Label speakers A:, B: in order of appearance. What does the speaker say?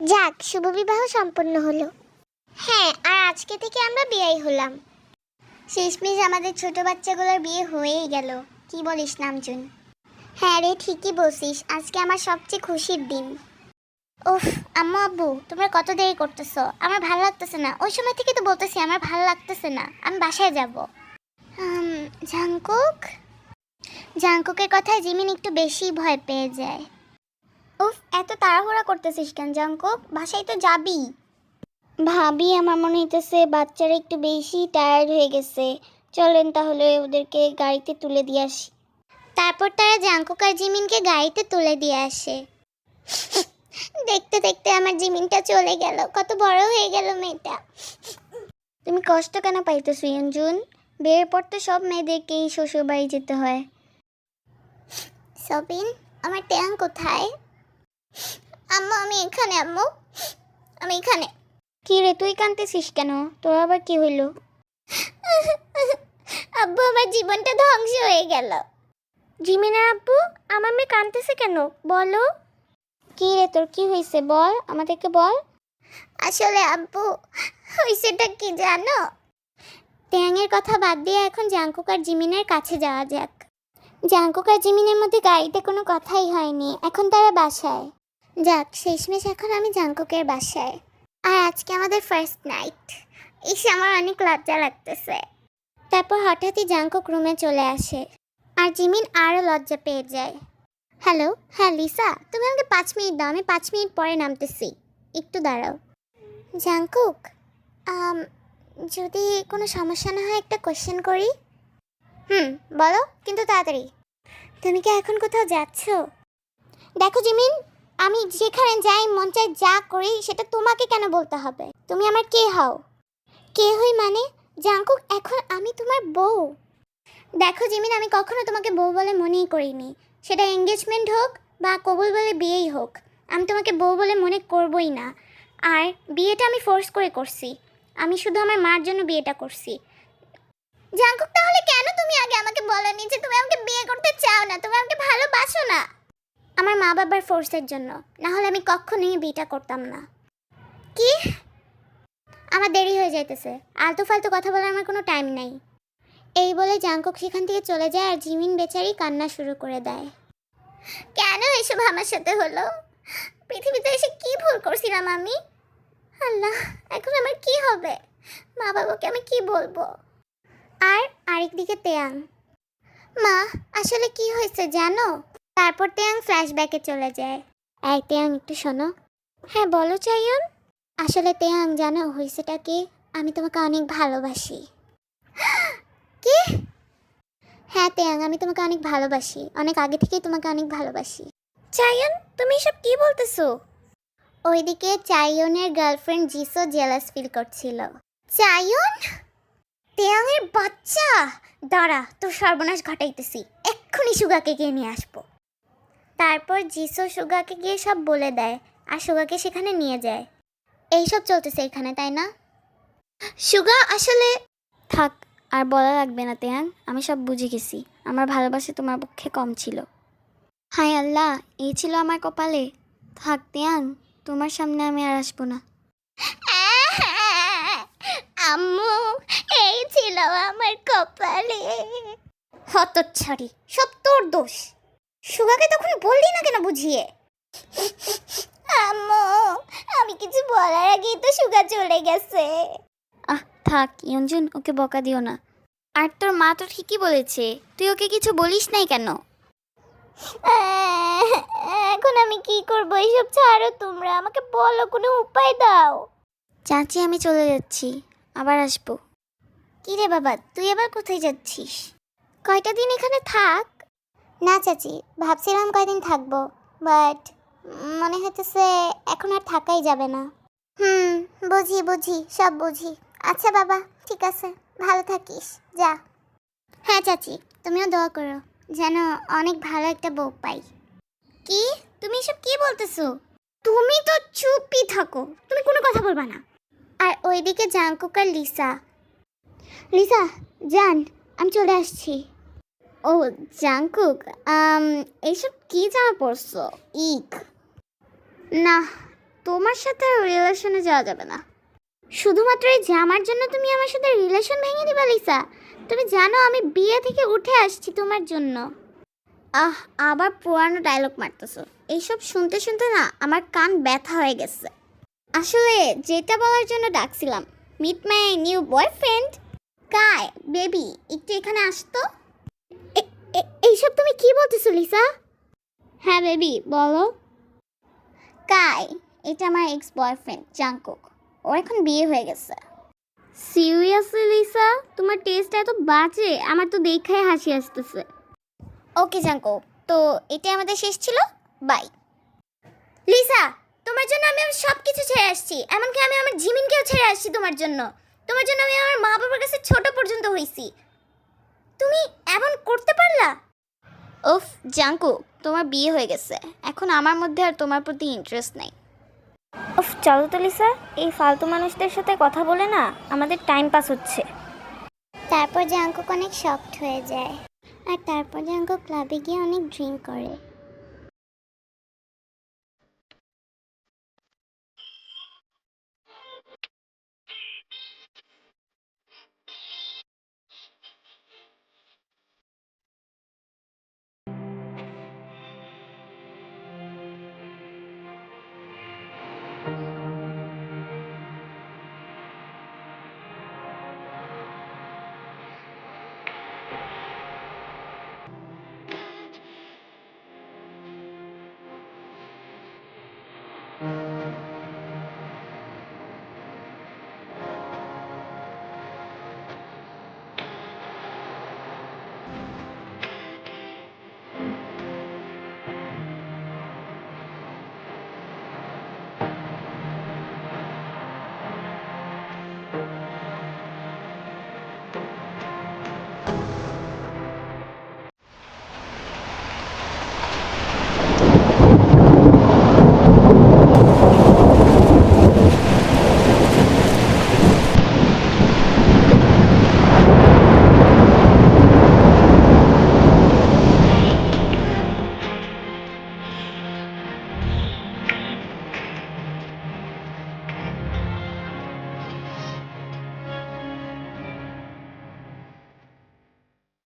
A: যাক, শুভ বিবাহ সম্পন্ন হলো। হ্যাঁ আর আজকে থেকে আমরা বিয়েই হলাম। শেষমেশ আমাদের ছোট বাচ্চাগুলোর বিয়ে হয়েই গেল। কি বলিস নামজুন? হ্যাঁ রে, ঠিকই বলছিস। আজকে আমার সবচেয়ে খুশির দিন। উফ, আম্মু আব্বু, তোমরা কত দেরি করতেছো? আমার ভালো লাগতেছে না। ওই সময় থেকে তো বলতেছি, আমার ভালো লাগতেছে না। আমি বাসায় যাব। জাংকুক? জাংকুকের কথায় জিমিন একটু বেশি ভয় পেয়ে যায়। উফ এত তাড়াহুড়া করতেছিস কেন জাংকুক বাসায় তো যাবি। ভাবি আমার মনে হইতেছে বাচ্চারা একটু বেশি টায়ার্ড হয়ে গেছে। চলেন তাহলে ওদেরকে গাড়িতে তুলে দিয়ে আসি। তারপর তারা জাংকুক আর জিমিনকে গাড়িতে তুলে দিয়ে আসে। দেখতে দেখতে আমার জিমিনটা চলে গেল। কত বড় হয়ে গেল মেয়েটা। তুমি কষ্ট কেন পাইতেছো ইয়ঞ্জুন বিয়ের পর তো সব মেয়েদেরকেই শ্বশুর বাড়ি যেতে হয়। সবিন আমার ট্যাং কোথায়? আম্মু, আমি এখানে, আম্মু। আমি এখানে। কি রে, তুই কাঁদতেছিস কেন? তোর আবার কি হইল? আব্বু, আমার জীবনটা ধ্বংস হয়ে গেল। জিমিনা আব্বু, আমার মেয়ে কাঁদতেছে কেন? বলো। কি রে, তোর কি হয়েছে বল, আমাদেরকে বল। আসলে আব্বু হয়েছেটা কি জানো? ট্যাংয়ের কথা বাদ দিয়ে এখন জাঙ্কুক আর জিমিনের কাছে যাওয়া যাক। জাঙ্কুক আর জিমিনের মধ্যে গাড়িতে কোনো কথাই হয়নি। এখন তারা বাসায়। যাক, শেষমেশ এখন আমি জাঙ্কুকের বাসায়। আর আজকে আমাদের ফার্স্ট নাইট এসে আমার অনেক লজ্জা লাগতেছে। তারপর হঠাৎই জাঙ্কুক রুমে চলে আসে। আর জিমিন আরও লজ্জা পেয়ে যায়। হ্যালো হ্যাঁ লিসা, তুমি আমাকে পাঁচ মিনিট দাও, আমি পাঁচ মিনিট পরে নামতেছি। একটু দাঁড়াও। জাঙ্কুক যদি কোনো সমস্যা না হয় একটা কোশ্চেন করি? হুম, বলো, কিন্তু তাড়াতাড়ি। তুমি কি এখন কোথাও যাচ্ছ? দেখো জিমিন আমি যেখানে যাই, মন চাই যা করি, সেটা তোমাকে কেন বলতে হবে? তুমি আমার কে হও? কে হই মানে? জাঙ্কুক এখন আমি তোমার বউ। দেখো জিমিন, আমি কখনো তোমাকে বউ বলে মনেই করিনি। সেটা এঙ্গেজমেন্ট হোক বা কবুল বলে বিয়েই হোক, আমি তোমাকে বউ বলে মনে করবই না। আর বিয়েটা আমি ফোর্স করে করছি। আমি শুধু আমার মার জন্য বিয়েটা করছি। জাঙ্কুক তাহলে কেন তুমি আগে আমাকে বলনি যে তুমি আমাকে বিয়ে করতে চাও না? তুমি আমাকে ভালোবাসো না। আমার মা বাবার ফোর্সের জন্য। না হলে আমি কখনোই বিটা করতাম না। কি? আমার দেরি হয়ে যাইতেছে। আলতু ফালতু কথা বলার আমার কোনো টাইম নাই। এই বলে জাঙ্কুক সেখান থেকে চলে যায় আর জিমিন বেচারি কান্না শুরু করে দেয়। কেন এসব আমার সাথে হলো? পৃথিবীতে এসে কি ভুল করছিলাম আমি? আল্লাহ, এখন আমার কি হবে? মা বাবাকে আমি কি বলব? আর আরেকদিকে তেয়াং। মা, আসলে কি হয়েছে জানো? তারপর তেয়াং ফ্ল্যাশব্যাকে চলে যায়। এই তেয়াং, একটু শোনো। হ্যাঁ বলো, চাইয়ন। আসলে তেয়াং, জানো হয়েছেটা কি? আমি তোমাকে অনেক ভালোবাসি। কি? হ্যাঁ তেয়াং, আমি তোমাকে অনেক ভালোবাসি। অনেক আগে থেকেই তোমাকে অনেক ভালোবাসি। চাইয়ন, তুমি এসব কি বলতেছো? ওইদিকে চাইয়নের গার্লফ্রেন্ড জিসো জেলাস ফিল করছিল। চাইয়ন? তেয়াংয়ের বাচ্চা! দাঁড়া, তোর সর্বনাশ ঘটাইতেছি। এক্ষুনি সুগাকে গিয়ে নিয়ে আসব। তারপর জিসো সুগাকে গিয়ে সব বলে দেয় আর সুগাকে সেখানে নিয়ে যায়। এইসব চলতেছে এখানে তাই না? সুগা আসলে
B: থাক আর বলা লাগবে না তেয়াং। আমি সব বুঝে গেছি। আমার ভালোবাসা তোমার পক্ষে কম ছিল। হায় আল্লাহ এই ছিল আমার কপালে। থাক তেয়াং তোমার সামনে আমি আর আসব না।
A: আম্মু এই ছিল আমার কপালে। হতচ্ছাড়ি সব তোর দোষ। সুগাকে তখন বললি না কেন বুঝিয়ে? আম্মু আমি কিছু বলার আগেই তো সুগা চলে গেছে।
B: আহ থাক ইয়ঞ্জুন ওকে বকা দিও না। আর তোর মা তো ঠিকই বলেছে তুই ওকে কিছু বলিস নাই কেন?
A: আহ, এখন আমি কি করব? এইসব ছাড়ো তোমরা আমাকে বলো কোনো উপায় দাও।
B: চাচি আমি চলে যাচ্ছি আবার আসব।
A: কি রে বাবা তুই আবার কোথায় যাচ্ছিস? কয়টা দিন এখানে থাক। না চাচি ভাবছিলাম কয়দিন থাকব বাট মনে হইতেছে এখন আর থাকাই যাবে না। হুম বুঝি বুঝি সব বুঝি। আচ্ছা বাবা ঠিক আছে ভালো থাকিস যা। হ্যাঁ চাচি তুমিও দোয়া করো যেন অনেক ভালো একটা বউ পাই। কি? তুমি এসব কি বলতেছো? তুমি তো চুপই থাকো তুমি কোনো কথা বলবা না। আর ওইদিকে জাঙ্কুক আর লিসা। লিসা জান আমি চলে আসছি। ও জাঙ্কুক এইসব কি জামা পরছো ইক। না, তোমার সাথে রিলেশনে যাওয়া যাবে না। শুধুমাত্র এই জামার জন্য তুমি আমার সাথে রিলেশন ভেঙে দিবা, লিসা। তুমি জানো আমি বিয়ে থেকে উঠে আসছি তোমার জন্য। আহ, আবার পুরানো ডায়লগ মারতেছো। এইসব শুনতে শুনতে না আমার কান ব্যথা হয়ে গেছে। আসলে যেটা বলার জন্য ডাকছিলাম meet my new boyfriend Kai baby একটু এখানে আসতো? এইসব তুমি কি বলতেছো লিসা? হ্যাঁ বেবি বলো। কাই এটা আমার এক্স বয়ফ্রেন্ড জাংকুক। ওর এখন বিয়ে হয়ে গেছে। Seriously Lisa? তোমার টেস্ট এত বাজে আমার তো দেখাই হাসি আসতেছে। ওকে জাংকুক তো এটা আমাদের শেষ ছিল? বাই। লিসা তোমার জন্য আমি আমার সব কিছু ছেড়ে আসছি। এমনকি আমি আমার জিমিনকেও ছেড়ে আসছি তোমার জন্য। তোমার জন্য আমি আমার মা বাবার কাছে ছোট পর্যন্ত হইছি। তুমি এমন করতে পারলা?
B: ওফ জাঙ্কু তোমার বিয়ে হয়ে গেছে। এখন আমার মধ্যে আর তোমার প্রতি ইন্টারেস্ট নাই।
A: ওফ চলো তো লিসা এই ফালতু মানুষদের সাথে কথা বলে না আমাদের টাইম পাস হচ্ছে। তারপর জাঙ্কুক অনেক শক্ট হয়ে যায়। আর তারপর জাঙ্কুক ক্লাবে গিয়ে অনেক ড্রিঙ্ক করে।